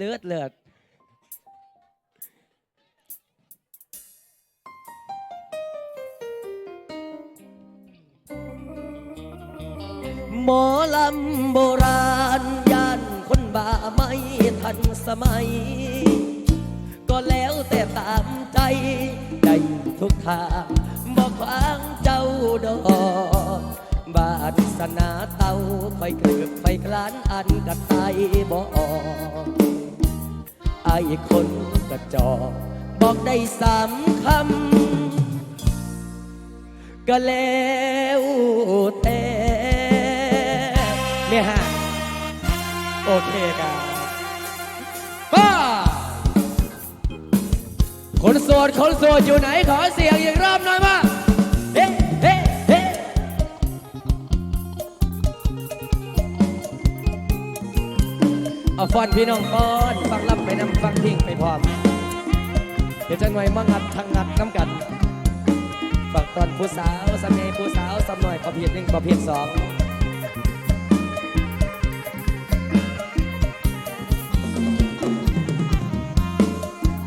เลือดเลือดหมอลำโบราณย่านคนบ้าไม่ทันสมัย ก็แล้วแต่ตามใจได้ทุกทางบอกขวางเจ้าดอกบาดสนาเต้าไฟเกิดไฟกลานอันกัดไตบอก ไอ้คนกระจอกบอกได้สามคำ ก็แล้วแต่เนี่ยฮะ โอเคครับป้าคนโสดคนโสดอยู่ไหนขอเสียงอีกรอบหน่อยมา เอาฟอนพี่น้องฟอนฟังลำไปนำฟังทิ้งไปพร้อม เดี๋ยวจะหน่อยมางัดทางงัดน้ำกันฝักตอนผู้สาวสมัยผู้สาวสำหน่อยประเภทหนึ่งประเภทสอง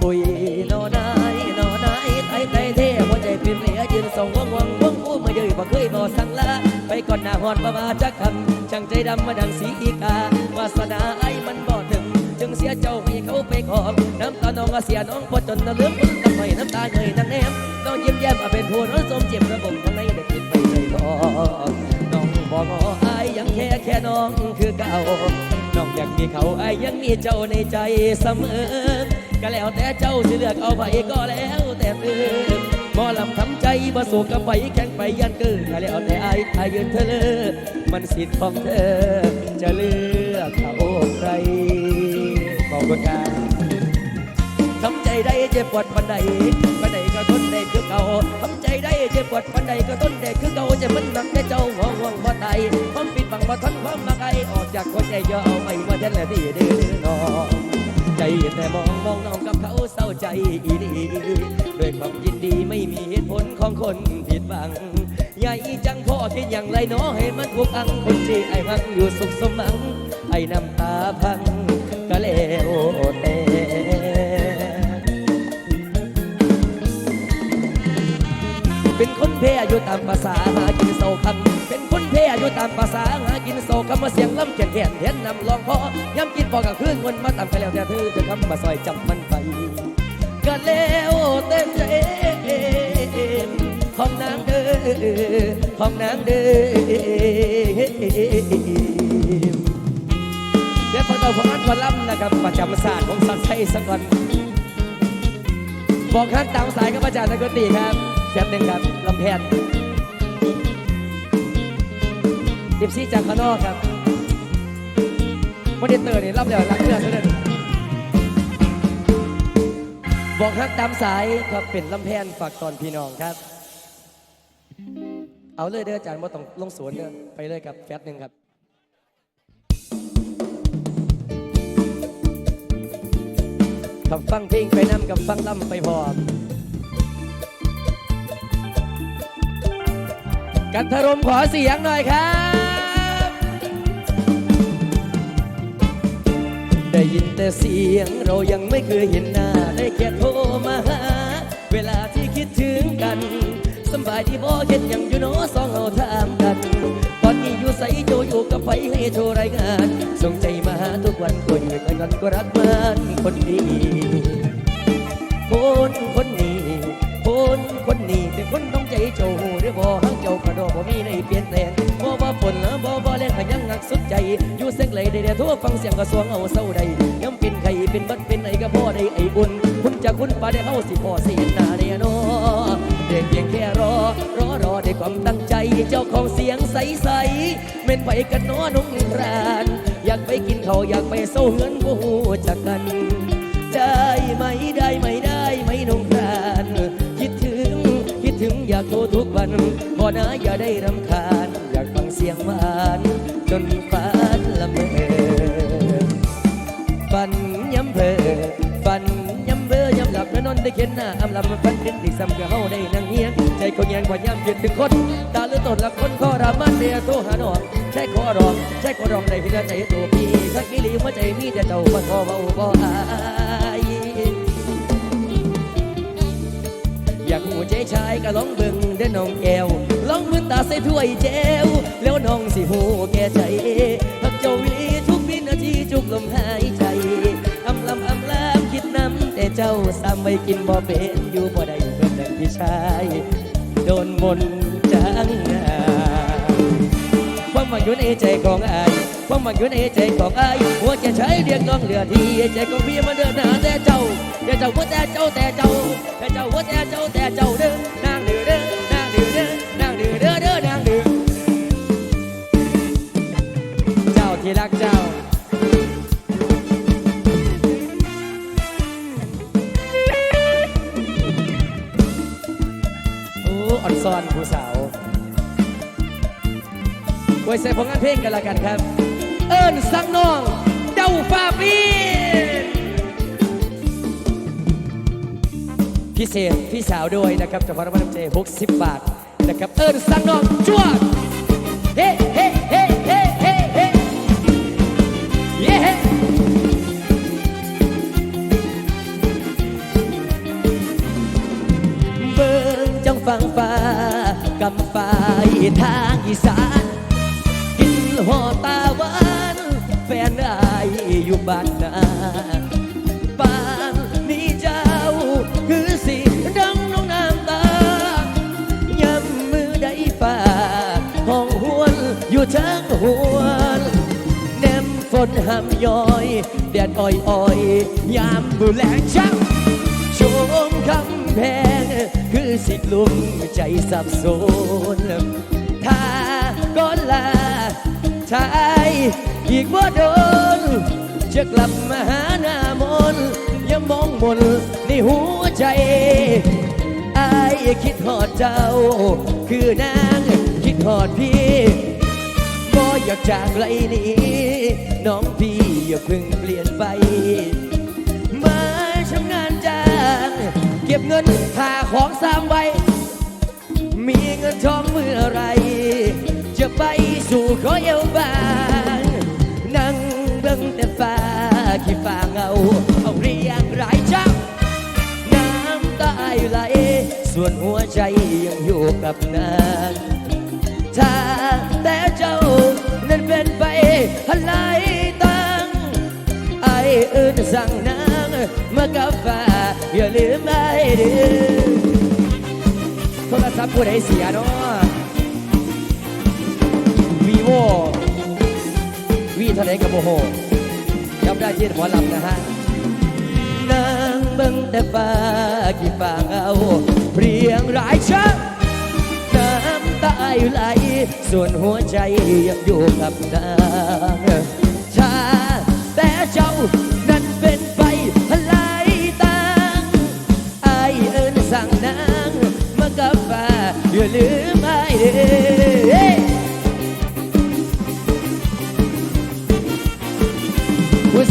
อุ้ยโนนายโนนายไทยไทยเท่หัวใจพิมพ์เหลียยืนส่งวงวังวังอู้มาเยยบ่เคยบ่สั่งลา ไปก่อนหน้าหอดประมาจักคำช่างใจดำมาดังสีอีกาวาสนาไอ้มันบ่ถึงจึงเสียเจ้าให้เขาไปขอบน้ำตาน้องเสียน้องพอจนน้ำเลือดน้ำหน่อยน้ำตาเหนื่อยน้ำแนมน้องยิ้มแย้มมาเป็นผู้น้องสมเจ็บระบมข้างในเด็กติดไปใจก็น้องบ่งอไอ้ยังแค่แค่น้องคือเก่าน้องอยากมีเขาไอ้ยังมีเจ้าในใจเสมอ ก็แล้วแต่เจ้าสิเลือกเอาไปก็แล้วแต่เธอ หมอลำทำใจบ่สู้กับไปแข่งไปยันเกินก็แล้วแต่อ้ไอ้ยืนเธอเลยมันสิทธิ์ของเธอ จะเลือกเขาใครบอกกันทำใจได้เจ็บปวดปันใดปันใดก็ทนได้คือเก่าทำใจได้เจ็บปวดปันใดก็ทนได้คือเก่าจะมันหนักแต่เจ้าห่วงห่วงบ่ตายความปิดบังบ่ทันความมาไกลออกจากหัวใจย่อเอาไปว่าฉันแหละที่เดื้อน้อง ใจแต่มองมองน้องกับเขาเศร้าใจอีดีด้วยความยินดีไม่มีเหตุผลของคนผิดบังใหญ่จังพ่อคิดอย่างไรเนาะให้มันพวกอังคนที่ไอ้หักอยู่สุขสมัง ไอ้น้ำตาพังก็แล้วแต่ คนเพอายุตามภาษาหากินโซคำเป็นคนเพอายุตามภาษาหากินโซคำมาเสียงล้ำแก่นแก่นเห็นนำลองพอย้ำกินพอกับคืนเงินมาตามไปแล้วแต่เธอจะคำมาซอยจำมันไปก็แล้วเต็มใจของนางเด้อของนางเด้อเดี๋ยวพอเราพออันพอล่ำนะครับประจำศาสตร์ของสัตว์ไทยสักก่อนบอกฮักตามสายกับอาจารย์นักดนตรีครับ แป๊บหนึ่งครับลำแพนดิบซี่จากข้างนอกครับมอนิเตอร์นี่รับแล้วรักเพื่อนเสด็จบอกฮักตามสายครับเป็นลำแพนฝากตอนพี่น้องครับ เอาเลยเด้ออาจารย์ว่าต้องลงสวนเด้อไปเลยครับแป๊บหนึ่งครับกับฟังเพลงไปนำกับฟังล่ำไปพร้อม กันทรมขอเสียงหน่อยครับ ได้ยินแต่เสียงเรายังไม่เคยเห็นหน้า ได้แค่โทรมาหา เวลาที่คิดถึงกันสำบายที่บ่เห็นยังอยู่น้อสองเราถามกัน ตอนนี้อยู่ใสโจอยู่กับไฟให้โชว์รายงาน ส่งใจมาหาทุกวันก็อยู่กันกันก็รักมันคนดีคนคนนี้คนคนนี้เป็นคนต้องใจโจหรือบ่ ฮักเจ้ากระโดดบ่มีในเปลี่ยนแปลงบ่ว่าฝนแล้วบ่บ่แรงขยังหักสุดใจ อยู่เส้นไหลได้แต่ทั่วฟังเสียงกระสวงเอาเศร้าใดย้ำเป็นไข่เป็นบัดเป็นไอก็พ่อได้ไอบุญ คุณจะคุณปาได้เฮาสิพ่อสิหนหน้าเนี่ยเนาะเด็กเพียงแค่รอ รอรอด้วยความตั้งใจ เจ้าของเสียงใสๆเม่นไปกันนาะน้องนิรานอยากไปกินข้าวอยากไปเศร้าเฮือนบ่ฮู้จักกัน ได้ไหมได้ไหมได้ไหมน้อง โทรทุกวันพอนะอย่าได้รำคาญ อยากฟังเสียงหวานจนฟ้าละเมอฝันย้ำเพอฝันย้ำเบอย้ำหลับนั้นนนได้เข็นหน้าอำลำฟันดินที่ซ้ำกับเฮาได้นั่งเงียงใจคนยังกว่าย่ำเยืนถึงคนตาลือตนละคนขอรามันเดียโทรหาหนองใช่ขอร้องใช่ขอร้องได้เพียงใจตัวพี่สักกิลีหัวใจมีแต่เจ้ามาขอเบาบ่อาย ใจชายก็ลองเบิ่งเด้น้องแก้วลองมือตาใส่ถ้วยแจวแล้วน้องสิหูแก่ใจหักเจ้าวีทุกวินาทีจุกลมหายใจอำลำอำลำคิดน้ำแต่เจ้าซ้ำไม่กินบ่เป็นอยู่บ่ได้เพิ่นดังพี่ชายโดนมนต์จังหาความหวังอยู่ในใจของอาย ความหวังอยู่ในใจของไอายหัวใจใช้เรียกน้องเหลือทีใจของพี่มันเดินหนาแต่เจ้าแต่เจ้าหัวแต่เจ้าแต่เจ้าแต่เจ้าหัวแต่เจ้าแต่เจ้าเด้อนางเดือเด้อนางเดือเด้อนางเดือเด้อเด้อนางเดือเจ้าที่รักเจ้าโอ้อ่อนซอนผู้สาวไว้ใส่ผลงานเพลงกันละกันครับ สังน้อง เจ้าฟ้าปีพิเศษพี่สาวด้วยนะครับจากพระบัณฑเจ60 บาทนะครับ เอิญสังน้องจวดเฮ้เฮ้เฮ้เฮ้เฮ้เฮ้เย้เบิ่งจังฟังฟ้ากำฟ้าทางอีสานกินห่อตาวา ฟนอายอยู่บ้านนาป่านนี้เจ้า คือสิดังน้องน้ำตายำมือได้ฝ่าห้องหวนอยู่ทั้งหวนแนมฝนห้ำย้อยแดดอ่อยอ่อยยามบุแลงช่างชมคำแพง คือสิลุ่มใจสับสนถ้าก่อนลา ชาย อีกว่าโดน จะกลับมาหาหน้ามนย่ามองมนในหัวใจอายคิดหอดเจ้า คือนางคิดหอดพี่บ่อยากจากไรนี้ น้องพี่อย่าเพิ่งเปลี่ยนไป มาทำงานจ้างเก็บเงินค่าของสามใบมีเงินทองเมื่อไร สู่ขอเอวบางนั่งเบิ่งแต่ฟ้าขี้ฟ้าเงาเอาเรียงรายจังน้ำตาไหล ส่วนหัวใจยังอยู่กับนางถ้าแต่เจ้านั้นเป็นไปหันไหลตังไออื่นสั่งนางมากับฟ้าอย่าลืมไอ้เด้อโทรศัพท์ผู้ใดเสียเนาะ วีโววีเท่าไหรกับโมโหจำได้ที่หมอลำนะฮะนางเบิ่งแต่ฟ้ากี่ฟางเอาเรียงรายช้ำน้ำตาไหล ส่วนหัวใจยังอยู่กับนางชาแต่เจ้านั้นเป็นไปหลายตังไอเอินสั่งนางมากับฟ้าอย่าลืมไอเด้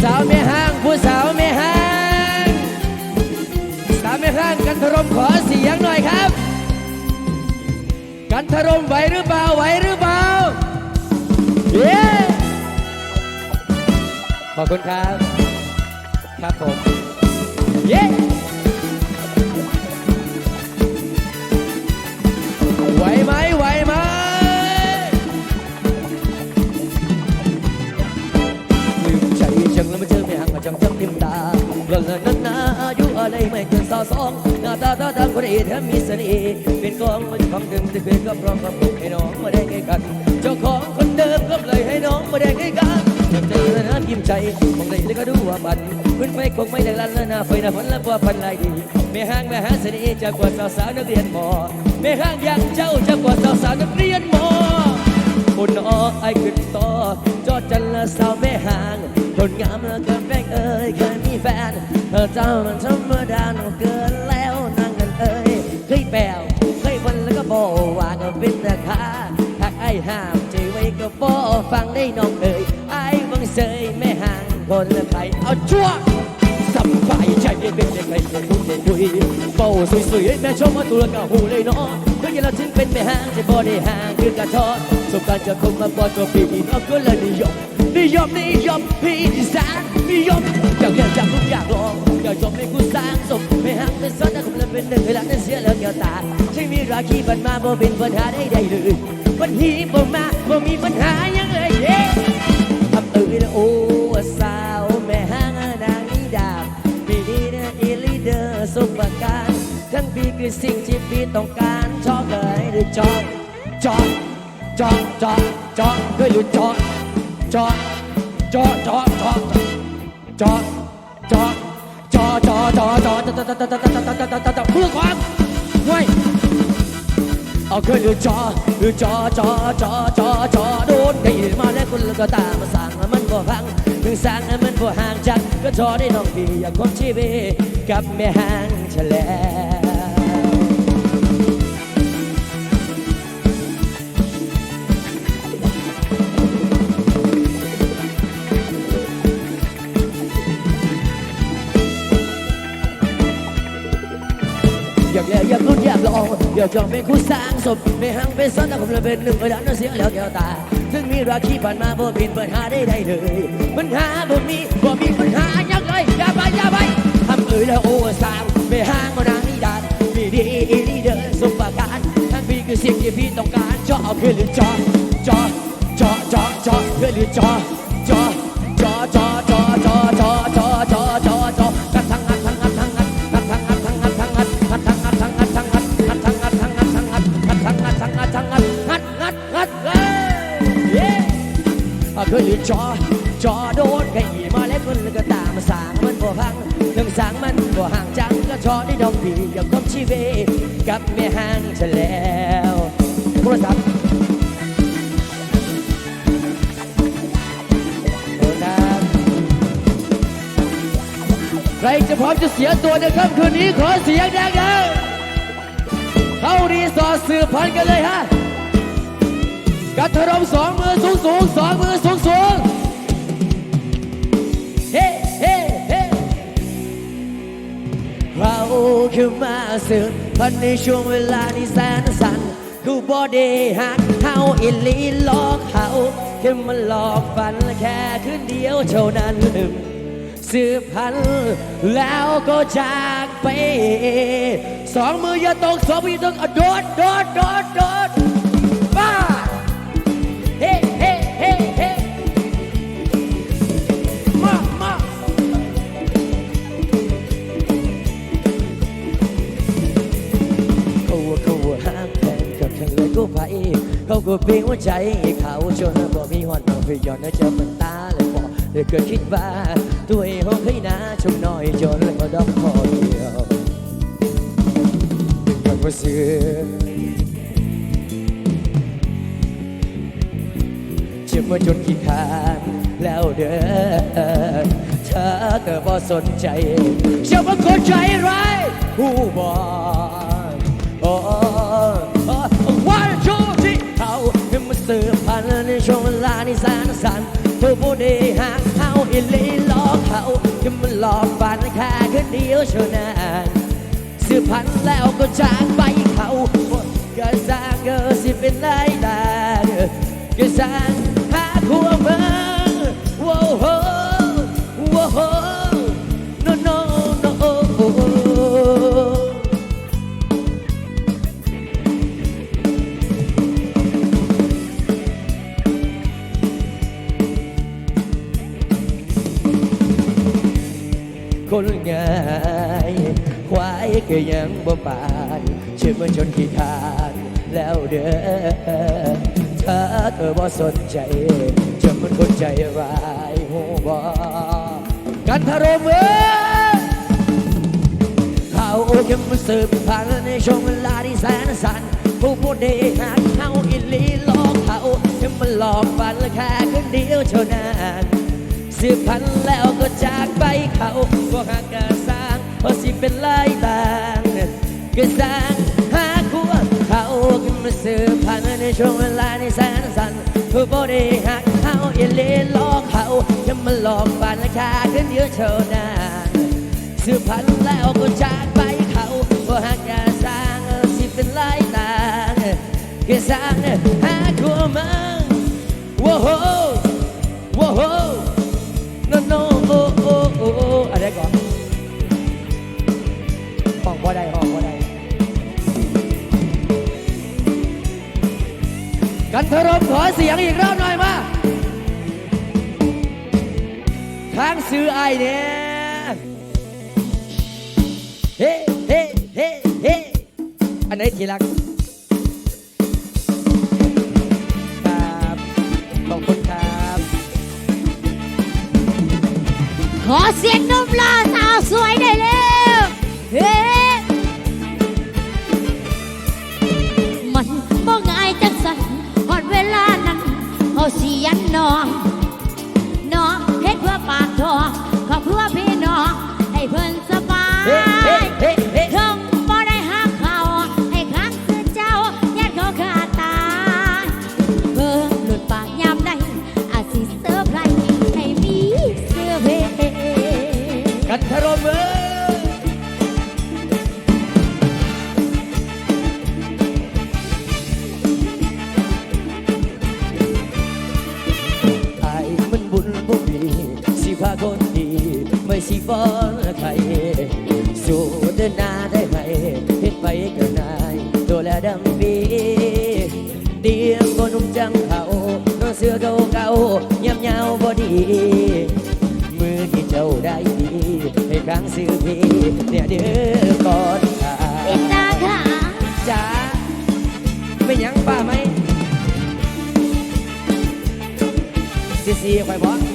สาวไม่ห่างผู้สาวไม่ห่างสาวไม่ห่างกันทรมขอเสียงหน่อยครับ กันทรมไหวหรือเปล่าไหวหรือเปล่าเย้ขอบคุณครับ ครับผมเย้ เรื่องนั้นนาอายุอะไรไม่เกินสาวสองหน้าตาตาทางคนเอแถมมีเสน่ห์เป็นกองมันของเดิมที่เคยก็พร้อมกับผมให้น้องมาได้ใกล้กัน เจ้าของคนเดิมก็เลยให้น้องมาได้ใกล้กันอยากเจแล้วนะยิ้มใจมองเลยแล้วก็ดูว่าบันขึ้นไปคงไม่ได้ลันแล้วนะไฟนะฝนและบัวพันลายดีไม่ห่างไม่หาเสน่ห์จากว่าสาวสาวนักเรียนหมอไม่ห่างอย่างเจ้าจากว่าสาวสาวนักเรียนหมอคนอ้อไอขึ้นต่อจอดจันละสาวแม่ห่าง คนงามเหลือเกินแฟนเอ้ยเคยมีแฟน เธอเจ้ามันธรรมดาหนูเกินแล้วนั่งกันเอ้ยเคยแปลวเคยวันแล้วก็บอกว่าก็เป็นแต่ขาหากไอ้ห้ามใจไว้ก็บอกฟังได้น้องเอ้ยไอ้บังเซยแม่ห่างคนละไผเอาชั่ว สบายใจเย็นเป็นใจใครจะคุยใจคุยเบาสวยๆแม่ชมมาตัวกะหูเลยเนาะเพื่อยังเราถึงเป็นแม่ห้างจะบ่ได้ห่างคือกระทอสบการจะคงมาก่อนตัวปีนี้ก็เลยนิยมนิยมนิยมพี่ที่สานนิยมอยากอยากจับทุกอยากลองอยากยอมให้กูสร้างสมไม่ห่างเป็นซ้อนแต่คงเลยเป็นหนึ่งเวลานั้นเสียแล้วแก้วตาใช่มีราคีบันมาบ่เป็นปัญหาใดๆเลยปัญหาบ่มาบ่มีปัญหายังเลยเย้ทำเอ่ยนะโอ้สา สุประการทั้งปีคือสิ่งที่พี่ต้องการชอบเลยหรือจอดจอดจอดจอดจอดด้วยหรือจอดจอดจอดจอดจอดจอดจอดจอดจอดจอดจอดจอดจอดจอดจอดจอดจอดจอดจอดเพื่อความไว้เอาเคยหรือจอหรือจอจอจอจอจอโดนได้มาแล้วคุณก็ตามมาสั่งมันบ่พัง ถึงสั่งมันบ่ห่างจากก็จอได้น้องพี่อยากคนชีวิตกับแม่ห่างฉลวอยากแย่อยากรุ่นอยากลองอยากจองเป็นคู่สร้างสมไม่ห่างเป็นซ้อนแต่ผมเลยเป็นหนึ่งเวลานั้นเสียแล้วแก้วตา ถึงมีราคีผ่านมาบ่เป็นปัญหาได้ได้เลยปัญหาบ่มีบ่มีปัญหายังเลยอย่าไปอย่าไปทำเอ่ยแล้วโอ้สาวไม่ห่างก็นางนิดานมีดีดีเดินสมประการทั้งพี่คือสิ่งที่พี่ต้องการจอเอาเพื่อหรือจอจอจอจอจอเพื่อหรือจอจอ กับแม่ห่างฉันแล้วโทรศัพท์ใครจะพร้อมจะเสียตัวในค่ำคืนนี้ขอเสียงดังๆเข้ารีสอร์ทสืบพันกันเลยฮะกัดถรมสองมือสูงสูงสองมือสูงสูงเฮ้เฮ้เฮ้เราคือมาสืบ พันในช่วงเวลาที่แสนสั้นกูบอดีหักเฮาอิลีหลอกเขาแค่มันหลอกฝันแค่คืนเดียวเท่านั้นสืบพันแล้วก็จากไป สองมืออย่าตกสองมืออย่าตกอะโดดโดดโดดโดด เขาก็เพียงหัวใจให้เขาจนบ่มีหอนเอาไปย้อนให้เจอมันตาเลยพอเลยเกิดคิดว่าตัวเองเขาให้นาชมน้อยจนแล้วก็ดอกคอเดียวเป็นคนว่าเสือเชื่อมาจนขี้ขานแล้วเด้อเธอก็บ่สนใจเชื่อว่าคนใจร้ายผู้บอก ในช่วงเวลาที่แสนสั้นเพื่อผู้ดีหาเขาอิลีหลอกเขาจะมันหลอกฝันแค่คืนเดียวเท่านั้นสืบพันธ์แล้วก็จากไปเขาก็สร้างเกอสิเป็นไรแต่ก็สร้างหาคู่เมืองว้าวโว้าว นง่ายควายก็ยังบ่ปานเชื่อมันจนขี้ขานแล้วเด้อถ้าเธอบ่สนใจจะมันคนใจร้ายหูบ่กันทารมเอ้ยเขาแค่มาสืบพันในช่วงเวลาที่แสนสั้นผู้พูดได้หักเขาอิลีหลอกเขาแค่มาหลอกฝันแค่คืนเดียวเท่านั้น สืบพันธ์แล้วก็จากไปเขาพวกหักกะสร้างเพราะสิเป็นลายต่างก็สร้างหาคู่เขาแค่มาสืบพันธ์ในช่วงเวลาที่แสนสั้นผู้พูดได้หักเขาอิลีหลอกเขาแค่มาหลอกฝันแค่คืนเดียวเท่านั้นสืบพันแล้วก็จากไปเขาบ่หักกะสร้างสิเป็นลายต่างแค่สร้างหาขัวมังว้โหว้โห ไรก่อนห้องบ่ได้ห้องบ่ได้กันทรมขอเสียงอีกรอบหน่อยมาทางซื้อไอเนี่ยเฮ้เฮ้เฮ้เฮ้อันไหนทีรัก ขอเสียงนุ่มหล่อสาวสวยได้แล้วเฮ้มันบ่ง่ายจังสันหอดเวลานั้นเขาเสียนน้องน้องเฮ็ดเพื่อปากท้องขอเพื่อพี่น้องให้เพิ่นสบาย สิฟ้อนใครสู่เดินหน้าได้ไหมเห็นไปก็นายตัวและดำปีเดียงบนุ่มจังเขาน้องเสือเก่าเก่าๆยำยาวบอดีมือที่เจ้าได้ดีให้ครั้งซื้อพี่เนี่ยเด้อก่อนขาปิดตาค่ะจ้าไม่ยังป้าไหมซีซีคอยบอก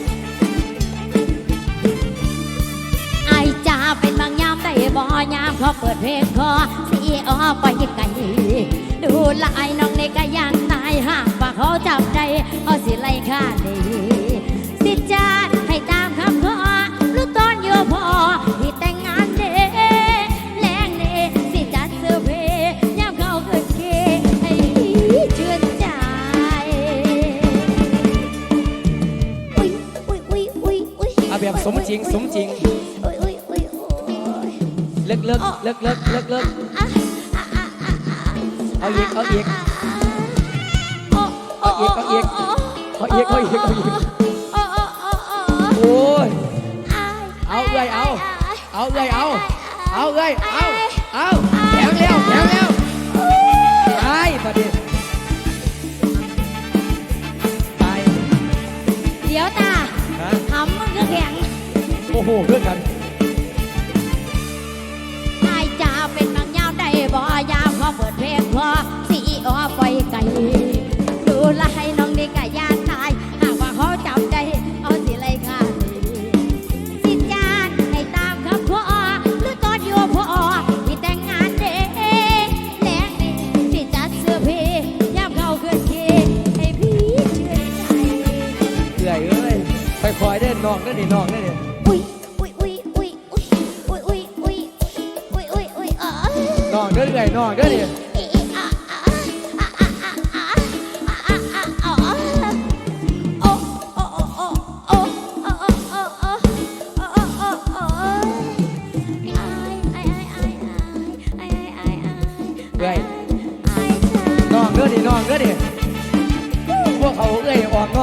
ามได้บ่ยามเขาเปิดเพลงคอสีอ้อไปไกลดูลายน้องในกะยานตายห่างว่าเขาจับ เลิกเลิกเลิกเลิกเลิกเอาอีกเอาอีกเอาอีกเอาอีกเอาอีกเอาอีกเอาอีกโอ้ยเอาเอ้ยเอาเอาเลยเอาเอาเลยเอาเอาแข็งแล้วแข็งแล้วตายประเดี๋ยวตายเดี๋ยวตาฮะทำมันก็แข็งโอ้โหเพื่อนกันน ออไปไกลดูแลให้น้องนี่กะยานตาย หากว่าเขาจับได้เอาสิไล่ฆ่าสิจานให้ตามคำขอหรือตอนอยู่พอที่แต่งงานเด้แรงนี่สิจัดเสื้อเพยามเขาขึ้นเคให้พี่ชื่นใจเอื่อยเอ้ยค่อยๆเด้นนองเด้นนี่นองเด้นนี่อุ้ยอุ้ยอุ้ยอุ้ยอุ้ยอุ้ยอุ้ยอุ้ยอุ้ยอุ้ยอุ้ยเออนองเด้นเอื่อยนองเด้น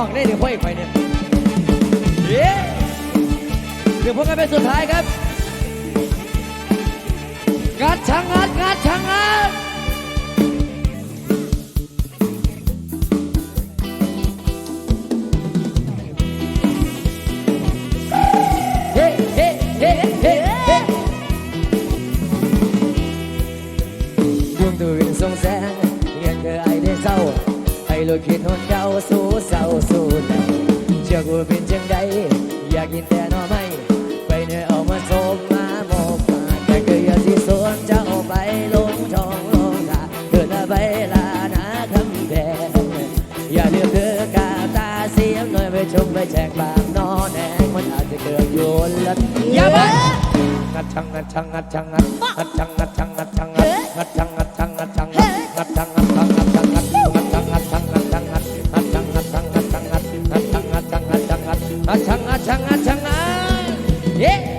อกนองได้เดี๋ยวพ่อไปเนี่ยเดี๋ยวพวกกันเป็นสุดท้ายครับงัดชังงัดงัดชังงัดเฮ้เฮ้เฮ้เฮ้เฮ้ดวงตัวเป็นทรงแสงเงียนเธอไอได้เศร้าไอ้ลูกคิดหนเก่า ชังงัดชังงัดงัดชังงัดชังงัดชังงัดงัดชังงัดชังงัดชังงัดงัดชังงัดชังงัดชังงัดงัดชังงัดชังงัดชังงัดงัดชังงัดชังงัดชังงัดงัดชังงัดชังงัดชังงัดงัดชังงัดชังงัดชังงัดเย้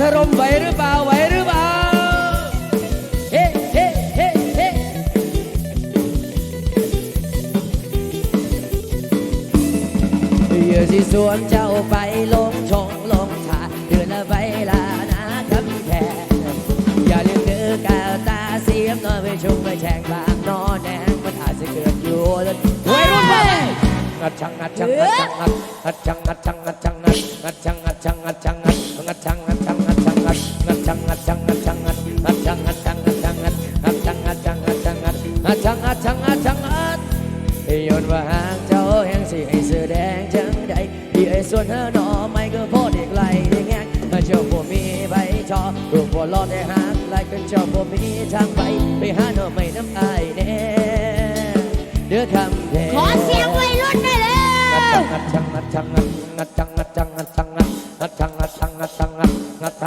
ถล่มไหวหรือเปล่าไหวหรือเปล่าเฮ้เฮ้เฮ้เฮ้เดี๋ยวสิสวนเจ้าไปลงชงลงทาเดือนละใบลานาคำแพงอย่าลืมเดือกาวตาเสียมนอนไปชมไปแฉงบางนอนแนงมันอาจจะเกิดอยู่แล้วไว้รุ่นไปงัดชังงัดชังงัดชังงัดงัดชังงัดชังงัดชังงัดงัดชังงัดชัง ว่าหางเจ้าแห่งสีให้เสื้อแดงจังใดที่ไอ้ส่วนเธอหนอไม่ก็พอเด็กไหลได้แงถ้าเจ้าบ่มีใบชอรูปบ่รอดได้หักไหลกันเจ้าบ่มีทางไปไปหาหน่อไม่น้ำอายแน่เดือคำแพงขอเสียงวัยรุ่นหน่อยเร็วงัดชังงัดชังงัดชังงัดชังงัดชังงัดชังงัดงังงัดชังงัดชังงัดงั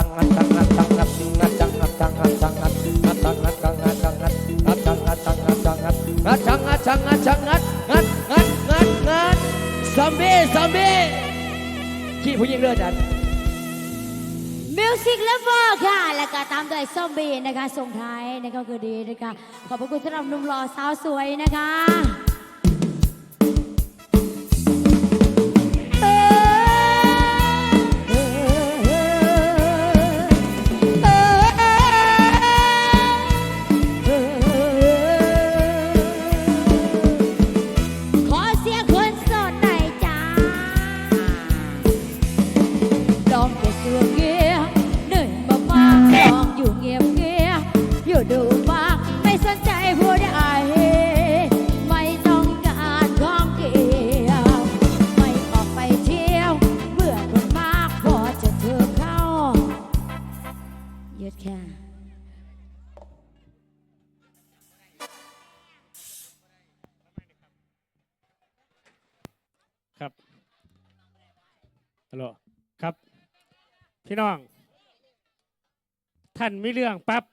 ล้วก็ตามด้วยซอมบี้นะคะส่งท้ายนะคะคือดีนะคะขอบพระคุณสำหรับหนุ่มหล่อสาวสวยนะคะ พี่น้อง ท่านมีเรื่องปั๊บ